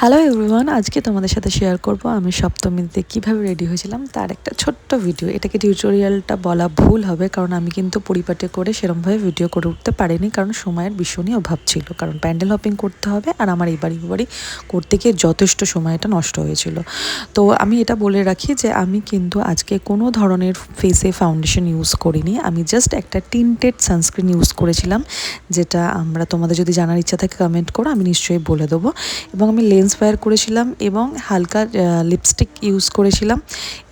Hello everyone আজকে তোমাদের সাথে শেয়ার করব আমি সপ্তমীতে কীভাবে রেডি হয়েছিলাম তার একটা ছোট্ট ভিডিও এটাকে টিউটোরিয়ালটা বলা ভুল হবে কারণ আমি কিন্তু পরিপাটি করে সেরমভাবে ভিডিও করে উঠতে পারিনি কারণ সময়ের ভীষণই অভাব ছিল। কারণ প্যান্ডেল হপিং করতে হবে আর আমার এই বাড়ি বাড়ি করতে গিয়ে যথেষ্ট সময়টা নষ্ট হয়েছিল। তো আমি এটা বলে রাখি যে আমি কিন্তু আজকে কোনো ধরনের ফেসে ফাউন্ডেশন ইউজ করিনি। আমি জাস্ট একটা টিনটেড সানস্ক্রিন ইউজ করেছিলাম যেটা আমরা তোমাদের যদি জানার ইচ্ছা থাকে কমেন্ট করো আমি নিশ্চয়ই বলে দেবো। এবং আমি লেন্স ইন্সপায়ার করেছিলাম এবং হালকা লিপস্টিক ইউজ করেছিলাম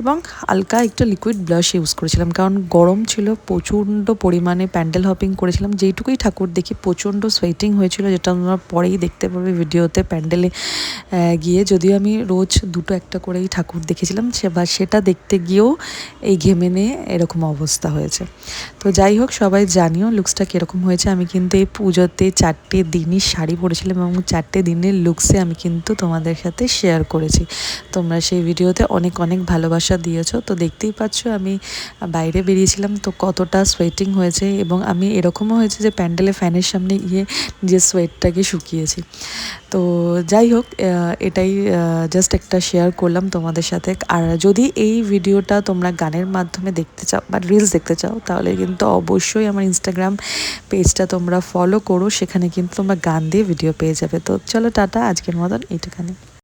এবং হালকা একটু লিকুইড ব্লাশ ইউজ করেছিলাম। কারণ গরম ছিল, প্রচণ্ড পরিমাণে প্যান্ডেল হপিং করেছিলাম। যেইটুকুই ঠাকুর দেখি, প্রচণ্ড সোয়েটিং হয়েছিল, যেটা আমরা পরেই দেখতে পাবে ভিডিওতে প্যান্ডেলে। গিয়ে যদিও আমি রোজ দুটো একটা করেই ঠাকুর দেখেছিলাম, সে বা সেটা দেখতে গিয়েও এই ঘেমে নিয়ে এরকম অবস্থা হয়েছে। তো যাই হোক, সবাই জানিও লুকসটা কীরকম হয়েছে। আমি কিন্তু এই পুজোতে চারটে দিনই শাড়ি পরেছিলাম এবং চারটে দিনের লুকসে আমি কিন্তু কিন্তু তোমাদের সাথে শেয়ার করেছি। তোমরা সেই ভিডিওতে অনেক অনেক ভালোবাসা দিয়েছ। তো দেখতেই পাচ্ছ আমি বাইরে বেরিয়েছিলাম, তো কতটা সোয়েটিং হয়েছে এবং আমি এরকমও হয়েছে যে প্যান্ডেলে ফ্যানের সামনে গিয়ে নিজের সোয়েটটাকে শুকিয়েছি। তো যাই হোক এটাই জাস্ট একটা শেয়ার করলাম তোমাদের সাথে। আর যদি এই ভিডিওটা তোমরা গানের মাধ্যমে দেখতে চাও বা রিলস দেখতে চাও, তাহলে কিন্তু অবশ্যই আমার ইনস্টাগ্রাম পেজটা তোমরা ফলো করো। সেখানে কিন্তু তোমরা গান দিয়ে ভিডিও পেয়ে যাবে। তো চলো টাটা, আজকের মতন এইটুখানি।